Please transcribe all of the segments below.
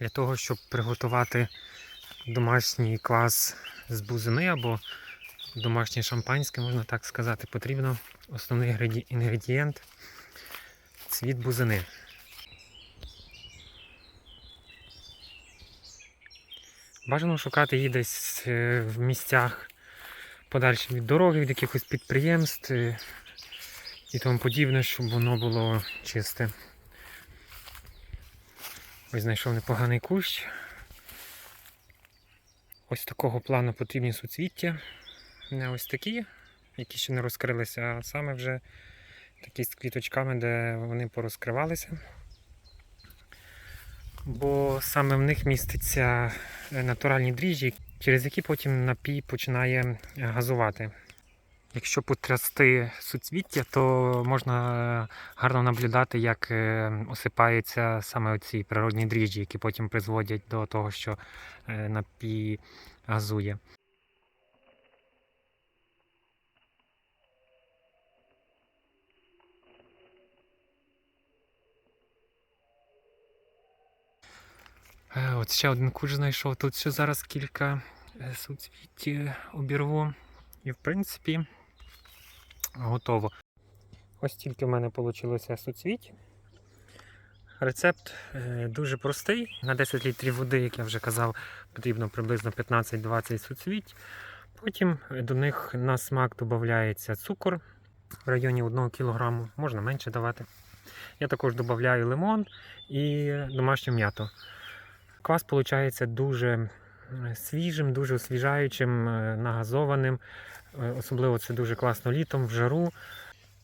Для того, щоб приготувати домашній квас з бузини або домашнє шампанське, можна так сказати, потрібно основний інгредієнт цвіт бузини. Бажано шукати її десь е, в місцях подальше від дороги, від якихось підприємств е, і тому подібне, щоб воно було чисте. Ось знайшов непоганий кущ. Ось такого плану потрібні суцвіття. Не ось такі, які ще не розкрилися, а саме вже такі з квіточками, де вони порозкривалися. Бо саме в них містяться е, натуральні дріжджі, через які потім напій починає е, газувати. Якщо потрясти суцвіття, то можна гарно наблюдати, як е, осипаються саме оці природні дріжджі, які потім призводять до того, що е, напій газує. Е, От ще один куш знайшов. Тут ще зараз кілька е, суцвіть е, обірву. І в принципі готово. Ось тільки в мене вийшло суцвіть. Рецепт е, дуже простий. На 10 літрів води, як я вже казав, потрібно приблизно 15-20 суцвіть. Потім до них на смак додається цукор в районі 1 кг, можна менше давати. Я також додаю лимон і домашню м'яту. Квас виходить дуже е, свіжим, дуже освіжаючим, е, нагазованим. Е, Особливо це дуже класно літом, в жару.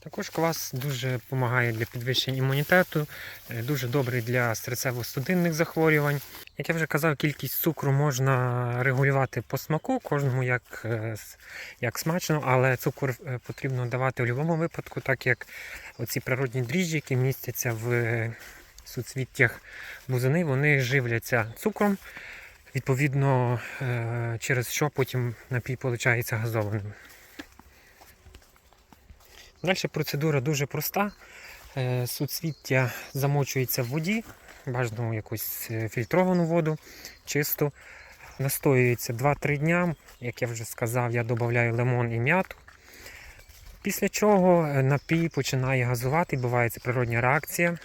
Також квас дуже допомагає для підвищення імунітету, е, дуже добрий для серцево-судинних захворювань. Як я вже казав, кількість цукру можна регулювати по смаку, кожному як, е, як смачно, але цукор потрібно давати в будь-якому випадку, так як оці природні дріжджі, які містяться в суцвіттях бузини, вони живляться цукром. Відповідно, е, через що потім напій виходить газованим. Далі процедура дуже проста. Е, Суцвіття замочується в воді, бажано якусь е, фільтровану воду, чисту. Настоюється 2-3 дня. Як я вже сказав, я додаю лимон і м'яту. Після чого напій починає газувати, відбувається природня реакція.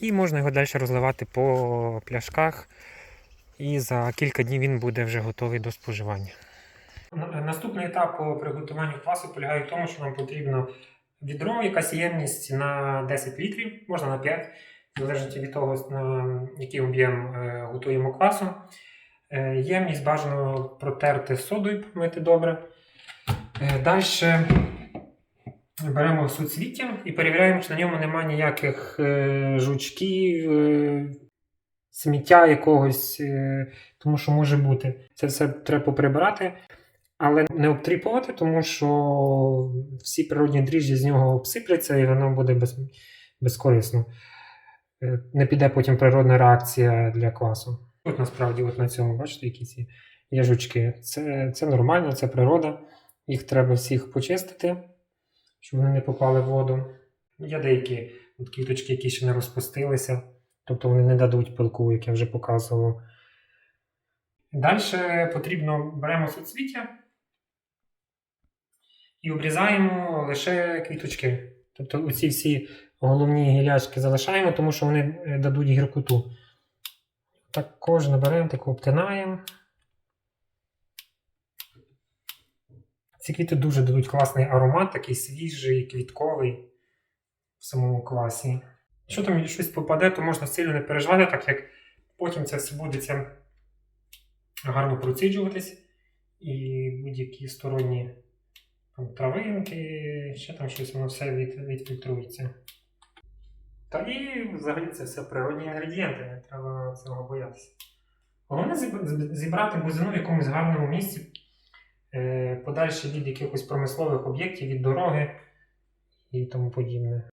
І можна його далі розливати по пляшках. І за кілька днів він буде вже готовий до споживання. Наступний етап по приготуванню квасу полягає в тому, що нам потрібно відро, якась ємність на 10 літрів, можна на 5, залежно від того, на який об'єм е, готуємо квасу. Е, Ємність бажано протерти содою, помити добре. Далі беремо суцвіття і перевіряємо, чи на ньому немає ніяких е, жучків, е, сміття якогось, е, тому що може бути. Це все треба поприбирати. Але не обтріпувати, тому що всі природні дріжджі з нього обсипляться і воно буде без, безкорисно. Е, Не піде потім природна реакція для квасу. От насправді, от на цьому, бачите, які ці є. Це, це нормально, це природа. Їх треба всіх почистити, щоб вони не попали в воду. Є деякі от квіточки, які ще не розпустилися, тобто вони не дадуть пилку, як я вже показував. Далі потрібно беремо суцвіття і обрізаємо лише квіточки. Тобто оці всі головні гілячки залишаємо, тому що вони е, дадуть гіркоту. Також наберемо, так обтинаємо. Ці квіти дуже дадуть класний аромат, такий свіжий, квітковий в самому квасі. Якщо там щось попаде, то можна сильно не переживати, так як потім це все буде це гарно проціджуватись. І будь-які сторонні там, травинки, ще там щось, воно все від, відфільтрується. Та і взагалі це все природні інгредієнти, не треба цього боятися. Головне зібрати бузину в якомусь гарному місці, е, подальше від якихось промислових об'єктів, від дороги і тому подібне.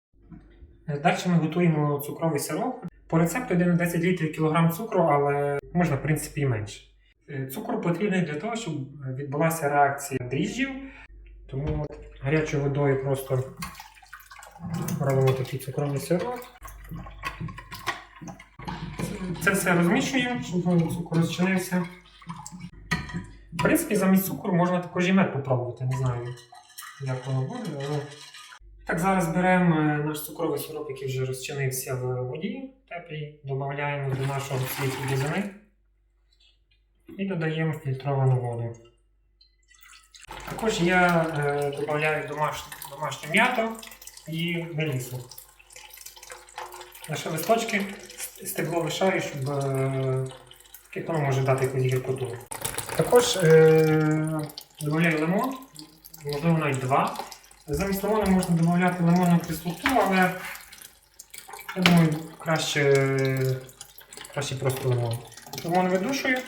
Далі ми готуємо цукровий сироп. По рецепту йде на 10 літрів кілограм цукру, але можна, в принципі, і менше. Е, Цукор потрібний для того, щоб відбулася реакція дріжджів. Тому гарячою водою просто робимо такий цукровий сироп. Це- все розмішуємо, щоб цукор розчинився. В принципі, замість цукру можна також і мед попробувати, не знаю, як воно буде, але. Так, зараз беремо е, наш цукровий сироп, який вже розчинився в воді теплій, додаємо до нашого світу бізини і додаємо фільтровану воду. Також я е, додаю домашню, домашню м'яту і мелісу. Наші листочки с- стебло лишаю, щоб е, воно може дати якусь гіркоту. Також е, додаю лимон, можливо навіть два. Замість лимона можна додати лимонну кислоту, але я думаю, краще, краще просто лимон. Лимон видушую.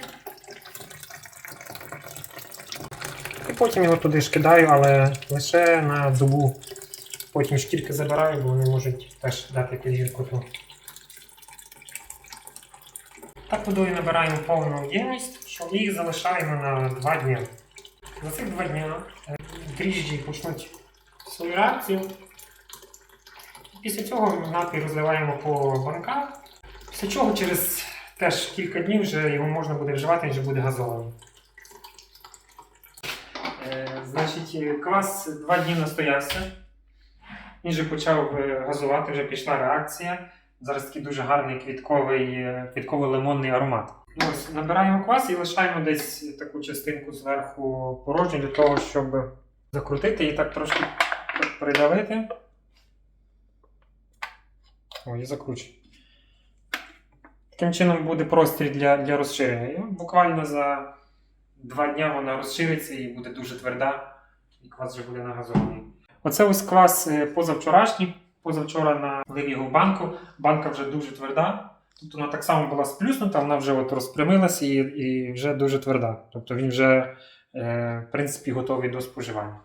І потім його туди ж кидаю, але лише на добу. Потім шкірки забираю, бо вони можуть теж дати якусь гіркоту. Так водою набираємо повну ємність, що їх залишаємо на 2 дні. За цих 2 дні дріжджі почнуть свою реакцію. Після цього напій розливаємо по банках. Після чого через теж кілька днів вже його можна буде вживати, він вже буде газований. Е, Значить, е, квас два дні настоявся. Він вже почав е, газувати, вже пішла реакція. Зараз такий дуже гарний квітковий, е, квітково-лимонний аромат. Ну, Ось, набираємо квас і лишаємо десь таку частинку зверху порожню для того, щоб закрутити і так трошки придавити. О, і закручую. Таким чином буде простір для, для розширення. І буквально за два дня вона розшириться і буде дуже тверда, і квас вже буде нагазований. Оце ось квас е, позавчорашній. Позавчора налив його банку. Банка вже дуже тверда. Тобто вона так само була сплюснута, вона вже от розпрямилася і, і вже дуже тверда. Тобто він вже, е, в принципі, готовий до споживання.